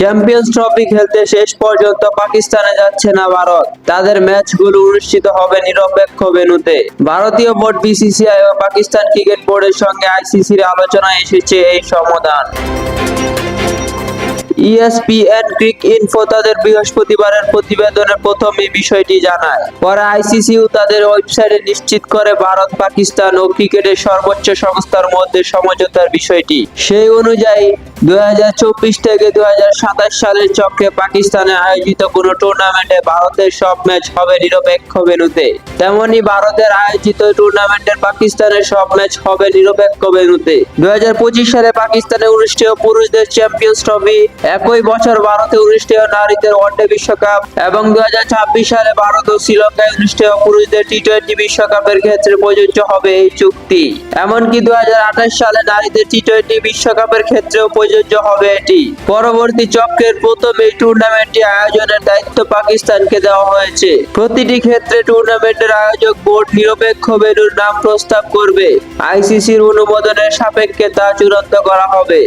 Champions trophy খেলতে শেষ পর্যন্ত পাকিস্তানে যাচ্ছে না ভারত। তাদের ম্যাচগুলো অনুষ্ঠিত হবে নিরপেক্ষ ভেন্যুতে। ভারতীয় বোর্ড বিসিসিআই ও পাকিস্তান ক্রিকেট বোর্ডের সঙ্গে আইসিসির আলোচনায় এসেছে এই সমাধান। ইএসপিএন ক্রিক ইনফো তাদের বৃহস্পতিবারের প্রতিবেদনে প্রথম এই বিষয়টি জানায়। পরে আইসিসিও তাদের ওয়েবসাইটে নিশ্চিত করে ভারত, পাকিস্তান ও ক্রিকেটের সর্বোচ্চ সংস্থার মধ্যে সমঝোতার বিষয়টি। সেই অনুযায়ী দুই হাজার চব্বিশ থেকে দুই হাজার সাতাশ সালের চক্রে পাকিস্তানে আয়োজিত কোনো টুর্নামেন্টে ভারতের সব ম্যাচ হবে নিরপেক্ষ ভেন্যুতে তেমনি ভারতের আয়োজিত টুর্নামেন্টের পাকিস্তানের সব ম্যাচ হবে নিরপেক্ষ ভেন্যুতে দুই সালে পাকিস্তানে অনুষ্ঠেয় পুরুষদের চ্যাম্পিয়ন্স ট্রফি একই বছর ভারতে অনুষ্ঠেয় নারীদের ওয়ানডে বিশ্বকাপ এবং দুই হাজার ছাব্বিশ সালে ভারত ও শ্রীলঙ্কায় অনুষ্ঠেয় পুরুষদের টি টোয়েন্টি বিশ্বকাপের ক্ষেত্রে প্রযোজ্য হবে এই চুক্তি। এমনকি দুই হাজার আঠাশ সালে নারীদের টি টোয়েন্টি বিশ্বকাপের ক্ষেত্রেও প্রযোজ্য হবে এটি। পরবর্তী চক্রের প্রথম এই টুর্নামেন্টটি আয়োজনের দায়িত্ব পাকিস্তানকে দেওয়া হয়েছে। প্রতিটি ক্ষেত্রে টুর্নামেন্টের আয়োজক বোর্ড নিরপেক্ষ ভেন্যুর নাম প্রস্তাব করবে। আইসিসির অনুমোদনের সাপেক্ষে তা চূড়ান্ত করা হবে।